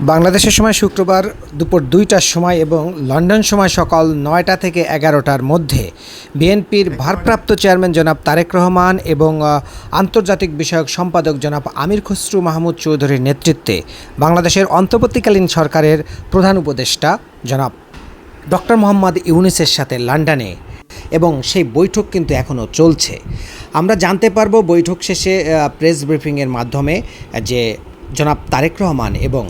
বাংলাদেশের সময় শুক্রবার দুপুর দুইটার সময় এবং লন্ডন সময় সকাল নয়টা থেকে এগারোটার মধ্যে বিএনপির ভারপ্রাপ্ত চেয়ারম্যান জনাব তারেক রহমান এবং আন্তর্জাতিক বিষয়ক সম্পাদক জনাব আমির খসরু মাহমুদ চৌধুরীর নেতৃত্বে বাংলাদেশের অন্তর্বর্তীকালীন সরকারের প্রধান উপদেষ্টা জনাব ডক্টর মোহাম্মদ ইউনিসের সাথে লন্ডনে এবং সেই বৈঠক কিন্তু এখনও চলছে। আমরা জানতে পারব বৈঠক শেষে প্রেস ব্রিফিংয়ের মাধ্যমে যে জনাব তারেক রহমান এবং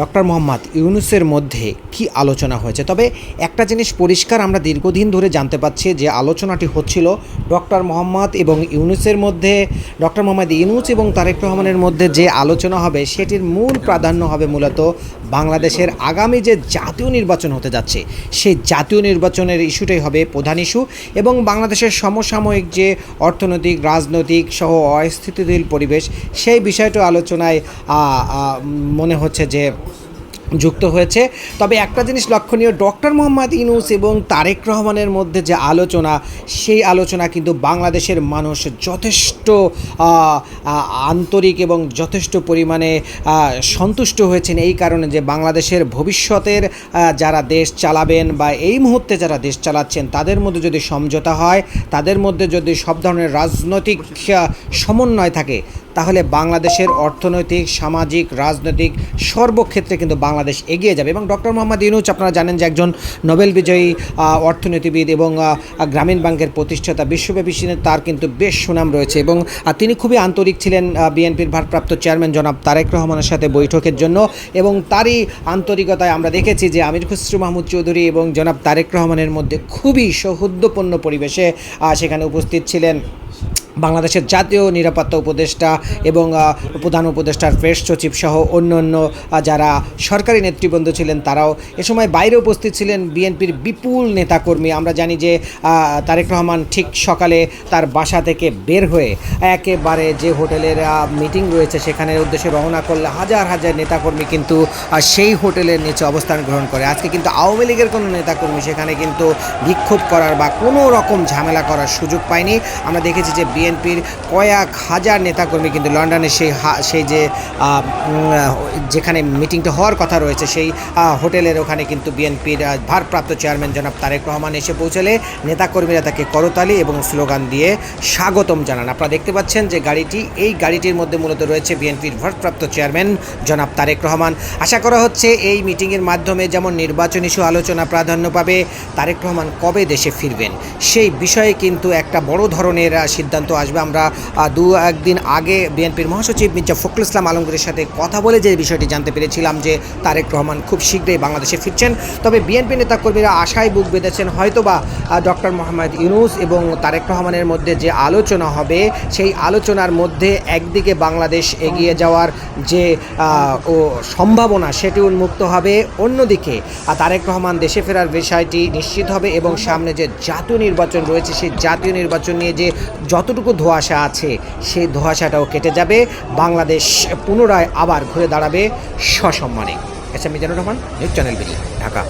ডক্টর মোহাম্মদ ইউনুসের মধ্যে কি আলোচনা হয়েছে? তবে একটা জিনিস পরিষ্কার আমরা দীর্ঘদিন ধরে জানতে পাচ্ছি যে আলোচনাটি হচ্ছিল ডক্টর মোহাম্মদ এবং ইউনুসের মধ্যে, ডক্টর মোহাম্মদ ইউনুস এবং তারেক রহমানের মধ্যে যে আলোচনা হবে, সেটির মূল প্রাধান্য হবে মূলত বাংলাদেশের আগামী যে জাতীয় নির্বাচন হতে যাচ্ছে, সেই জাতীয় নির্বাচনের ইস্যুটাই হবে প্রধান ইস্যু এবং বাংলাদেশের সমসাময়িক যে অর্থনৈতিক, রাজনৈতিক সহ অস্থিতিশীল পরিবেশ, সেই বিষয়টা আলোচনায় মনে হচ্ছে যে যুক্ত হয়েছে। তবে একটা জিনিস লক্ষণীয়, ডক্টর মোহাম্মদ ইনুস এবং তারেক রহমানের মধ্যে যে আলোচনা, সেই আলোচনা কিন্তু বাংলাদেশের মানুষ যথেষ্ট আন্তরিক এবং যথেষ্ট পরিমাণে সন্তুষ্ট হয়েছেন। এই কারণে যে বাংলাদেশের ভবিষ্যতের যারা দেশ চালাবেন বা এই মুহূর্তে যারা দেশ চালাচ্ছেন, তাদের মধ্যে যদি সমঝোতা হয়, তাদের মধ্যে যদি সব ধরনের রাজনৈতিক সমন্বয় থাকে তাহলে বাংলাদেশের অর্থনৈতিক, সামাজিক, রাজনৈতিক সর্বক্ষেত্রে কিন্তু বাংলাদেশ এগিয়ে যাবে। এবং ডক্টর মোহাম্মদ ইউনুস, আপনারা জানেন যে একজন নোবেল বিজয়ী অর্থনীতিবিদ এবং গ্রামীণ ব্যাংকের প্রতিষ্ঠাতা, বিশ্বব্যাপী তার কিন্তু বেশ সুনাম রয়েছে। এবং তিনি খুবই আন্তরিক ছিলেন বিএনপির ভারপ্রাপ্ত চেয়ারম্যান জনাব তারেক রহমানের সাথে বৈঠকের জন্য। এবং তারই আন্তরিকতায় আমরা দেখেছি যে আমির খুসরু মাহমুদ চৌধুরী এবং জনাব তারেক রহমানের মধ্যে খুবই সৌহার্দ্যপূর্ণ পরিবেশে সেখানে উপস্থিত ছিলেন। বাংলাদেশের জাতীয় নিরাপত্তা উপদেষ্টা এবং প্রধান উপদেষ্টার প্রেস সচিব সহ অন্য অন্য যারা সরকারি নেতৃবৃন্দ ছিলেন তারাও এ সময় বাইরে উপস্থিত ছিলেন বিএনপির বিপুল নেতাকর্মী। আমরা জানি যে তারেক রহমান ঠিক সকালে তার বাসা থেকে বের হয়ে একেবারে যে হোটেলের মিটিং রয়েছে সেখানে উদ্দেশ্যে রওনা করলে হাজার হাজার নেতাকর্মী কিন্তু সেই হোটেলের নিচে অবস্থান গ্রহণ করে। আজকে কিন্তু আওয়ামী লীগের কোনো নেতাকর্মী সেখানে কিন্তু বিক্ষোভ করার বা কোনো রকম ঝামেলা করার সুযোগ পায়নি। আমরা দেখেছি যে বিএনপির কয়েক হাজার নেতাকর্মী কিন্তু লন্ডনে সেই সেই যে যেখানে মিটিংটা হওয়ার কথা রয়েছে, সেই হোটেলের ওখানে কিন্তু বিএনপির ভারপ্রাপ্ত চেয়ারম্যান জনাব তারেক রহমান এসে পৌঁছলে নেতাকর্মীরা তাকে করতালি এবং স্লোগান দিয়ে স্বাগতম জানান। আপনারা দেখতে পাচ্ছেন যে গাড়িটি, এই গাড়িটির মধ্যে মূলত রয়েছে বিএনপির ভারপ্রাপ্ত চেয়ারম্যান জনাব তারেক রহমান। আশা করা হচ্ছে এই মিটিংয়ের মাধ্যমে যেমন নির্বাচন ইস্যু আলোচনা প্রাধান্য পাবে, তারেক রহমান কবে দেশে ফিরবেন? সেই বিষয়ে কিন্তু একটা বড় ধরনের সিদ্ধান্ত আসবে। আমরা দু একদিন আগে বিএনপির মহাসচিব মির্জা ফখরুল ইসলাম আলমগীরের সাথে কথা বলে যে বিষয়টি জানতে পেরেছিলাম যে তারেক রহমান খুব শীঘ্রই বাংলাদেশে ফিরছেন। তবে বিএনপি নেতাকর্মীরা আশায় বুক বেঁধেছেন হয়তোবা ডক্টর মোহাম্মদ ইউনুস এবং তারেক রহমানের মধ্যে যে আলোচনা হবে, সেই আলোচনার মধ্যে একদিকে বাংলাদেশ এগিয়ে যাওয়ার যে ও সম্ভাবনা সেটি উন্মুক্ত হবে, অন্যদিকে তারেক রহমান দেশে ফেরার বিষয়টি নিশ্চিত হবে এবং সামনে যে জাতীয় নির্বাচন রয়েছে, সেই জাতীয় নির্বাচন নিয়ে যে যতটুকু ধোঁয়াশা আছে, সেই ধোঁয়াশাটাও কেটে যাবে। বাংলাদেশ পুনরায় আবার ঘুরে দাঁড়াবে সসম্মানে। S M Mizanur Rahman, news channel BD, Dhaka.